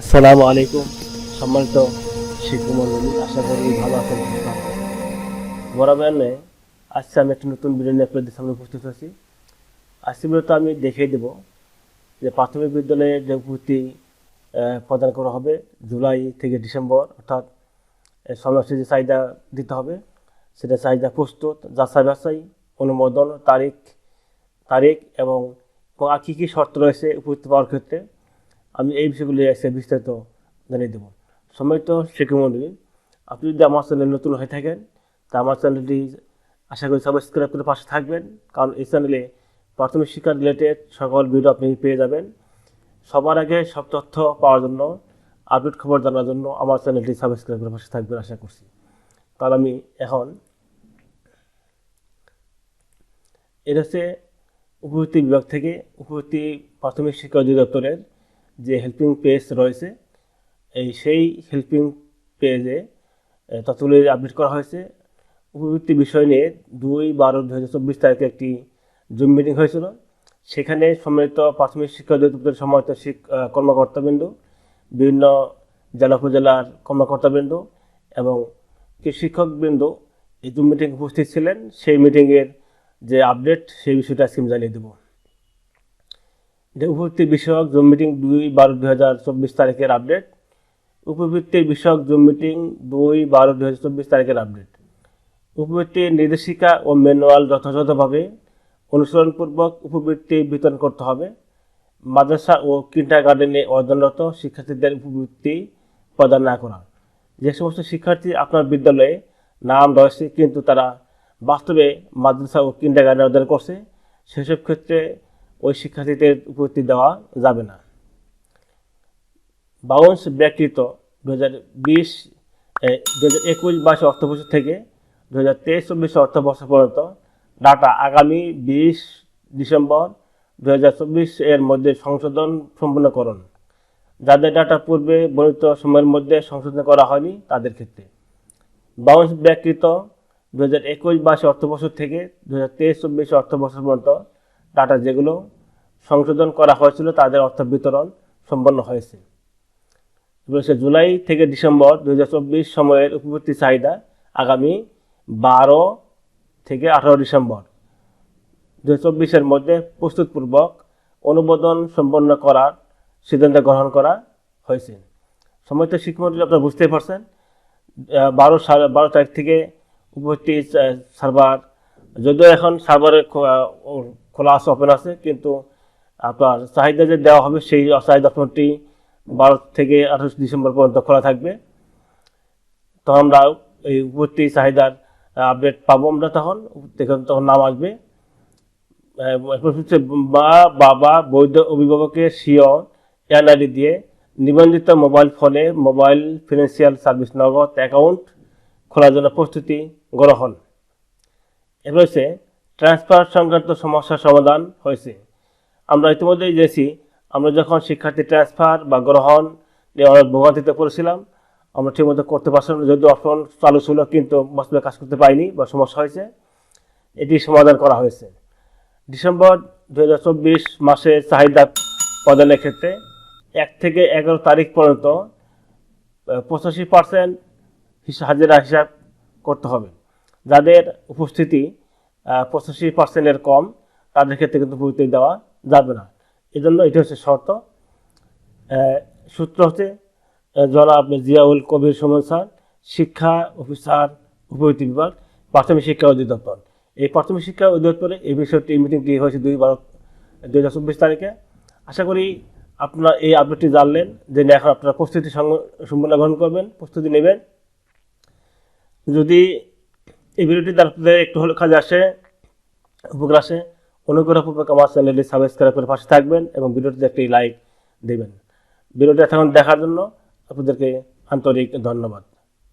আসসালামু আলাইকুম। সম্মানিত শিক্ষক মন্ডলী আশা করি ভালো আছেন। বরাবর আজকে আমি একটা নতুন ভিডিও নিয়ে আপনাদের সামনে উপস্থিত আছি। আজকে মূলত আমি দেখিয়ে দেব যে প্রাথমিক বিদ্যালয়ে যে ভর্তি প্রদান করা হবে জুলাই থেকে ডিসেম্বর, অর্থাৎ সময়সূচি যে চাহিদা দিতে হবে, সেটা চাহিদা প্রস্তুত, যাচাই বাছাই, অনুমোদন, তারিখ তারিখ এবং আর কী কী শর্ত রয়েছে উপস্থিত পাওয়ার ক্ষেত্রে। আমি এই বিষয়গুলি এসে বিস্তারিত জানিয়ে দেবো। সম্মানিত শিক্ষামন্ডলী আপনি যদি আমার চ্যানেল নতুন হয়ে থাকেন, তা আমার চ্যানেলটি আশা করি সাবস্ক্রাইব করে পাশে থাকবেন, কারণ এই চ্যানেলে প্রাথমিক শিক্ষা রিলেটেড সকল ভিডিও আপনি পেয়ে যাবেন। সবার আগে সব তথ্য পাওয়ার জন্য আপডেট খবর জানার জন্য আমার চ্যানেলটি সাবস্ক্রাইব করে পাশে থাকবেন আশা করছি। তাহলে আমি এখন এটা হচ্ছে উপভূতি বিভাগ থেকে উপভূতি প্রাথমিক শিক্ষা অধিদপ্তরের যে হেল্পিং পেজ রয়েছে এই সেই হেল্পিং পেজে তথ্যগুলি আপডেট করা হয়েছে। উপবৃত্তি বিষয় নিয়ে দুই বারো দু হাজার চব্বিশ তারিখে একটি জুম মিটিং হয়েছিল। সেখানে সম্মিলিত প্রাথমিক শিক্ষা অধিদপ্তরের আহ, কর্মকর্তাবৃন্দ বিভিন্ন জেলা উপজেলার কর্মকর্তাবৃন্দ এবং শিক্ষকবৃন্দ এই জুম মিটিং উপস্থিত ছিলেন। সেই মিটিংয়ের যে আপডেট সেই বিষয়টা আজকে আমি জানিয়ে দেবো। যে উপবৃত্তি বিষয়ক জুম মিটিং দুই বারো দুই হাজার চব্বিশ তারিখের আপডেট উপবৃত্তি বিষয়ক জুম মিটিং দুই বারো দুই হাজার চব্বিশ তারিখের আপডেট উপবৃত্তির নির্দেশিকা ও ম্যানুয়াল যথাযথভাবে অনুসরণপূর্বক উপবৃত্তি বিতরণ করতে হবে। মাদ্রাসা ও কিন্টার গার্ডেনে অধ্যয়নরত শিক্ষার্থীদের উপবৃত্তি প্রদান না করা। যে সমস্ত শিক্ষার্থী আপনার বিদ্যালয়ে নাম রয়েছে কিন্তু তারা বাস্তবে মাদ্রাসা ও কিন্টার গার্ডেনে অধ্যয়ন করছে, সেসব ক্ষেত্রে ওই শিক্ষার্থীদের উপবৃত্তি দেওয়া যাবে না। বাউন্স ব্যাকৃত দু হাজার বিশ দু হাজার একুশ বাইশ অর্থবছর থেকে দু হাজার তেইশ, চব্বিশ অর্থবছর পর্যন্ত ডাটা আগামী বিশ ডিসেম্বর দু হাজার চব্বিশ এর মধ্যে সংশোধন সম্পূর্ণ করুন। যাদের ডাটা পূর্বে বর্ণিত সময়ের মধ্যে সংশোধন করা হয়নি, তাদের ক্ষেত্রে। বাউন্স ব্যাকৃত দু হাজার একুশ বাইশ অর্থবছর থেকে দু হাজার তেইশ, চব্বিশ অর্থবছর পর্যন্ত ডাটা যেগুলো সংশোধন করা হয়েছিল, তাদের অর্থ বিতরণ সম্পন্ন হয়েছে। বলেছে জুলাই থেকে ডিসেম্বর দু হাজার চব্বিশ সময়ের উপবর্তী চাহিদা আগামী বারো থেকে আঠারো ডিসেম্বর। দু চব্বিশের মধ্যে প্রস্তুতপূর্বক অনুমোদন সম্পন্ন করার সিদ্ধান্ত গ্রহণ করা হয়েছে। সম্মানিত শিক্ষামন্ত্রী, আপনারা বুঝতেই পারছেন বারো বারো তারিখ থেকে উপবর্তী সার্ভার, যদিও এখন সার্ভারের খোলা আছে ওপেন আছে, কিন্তু আপনার চাহিদা যে দেওয়া হবে সেই চাহিদা ফোনটি বারো থেকে আঠাশ ডিসেম্বর পর্যন্ত খোলা থাকবে। তো আমরা এই উপবর্তী চাহিদার আপডেট পাবো আমরা তখন তখন তখন নাম আসবে। মা, বাবা, বৈধ অভিভাবকের সিও এনআইডি দিয়ে নিবন্ধিত মোবাইল ফোনে mobile financial service Nagad account খোলার জন্য প্রস্তুতি গ্রহণ। হচ্ছে ট্রান্সফার সংক্রান্ত সমস্যার সমাধান হয়েছে। আমরা ইতিমধ্যেই জেনেছি, আমরা যখন শিক্ষার্থী ট্রান্সফার বা গ্রহণ নিয়ে অনেক ভোগান্তিতে পড়েছিলাম, আমরা ঠিকমতো করতে পারছিলাম না, যদিও অপশন চালু ছিল কিন্তু বাস্তবে কাজ করতে পারিনি বা সমস্যা হয়েছে। এটি সমাধান করা হয়েছে। ডিসেম্বর দু মাসে চাহিদা প্রদানের ক্ষেত্রে এক থেকে এগারো তারিখ পর্যন্ত পঁচাশি পার্সেন্ট হাজিরা হিসাব করতে হবে। যাদের উপস্থিতি পঁচাশি পার্সেন্টের কম, তাদের ক্ষেত্রে কিন্তু উপস্থিতি দেওয়া যাবে না। এই জন্য এটি হচ্ছে শর্ত। সূত্র হচ্ছে জনাব জিয়াউল কবির সুমন স্যার, শিক্ষা অফিসার, উপবৃত্তি বিভাগ, প্রাথমিক শিক্ষা অধিদপ্তর। এই প্রাথমিক শিক্ষা অধিদপ্তরে এই বিষয়টি মিটিংটি হয়েছে দুই বারো, দুই হাজার চব্বিশ তারিখে। আশা করি আপনারা এই আপডেটটি জানলেন যে এখন আপনারা প্রস্তুতি সম্পূর্ণ গ্রহণ করবেন, প্রস্তুতি নেবেন। যদি এই ভিডিওটি আপনাদের একটু হলো কাজে আসে, উপকার আসে, অনুগ্রহপূর্বক আমার চ্যানেলটি সাবস্ক্রাইব করে পাশে থাকবেন এবং ভিডিওটিতে একটি লাইক দেবেন। ভিডিওটি এখন দেখার জন্য আপনাদেরকে আন্তরিক ধন্যবাদ।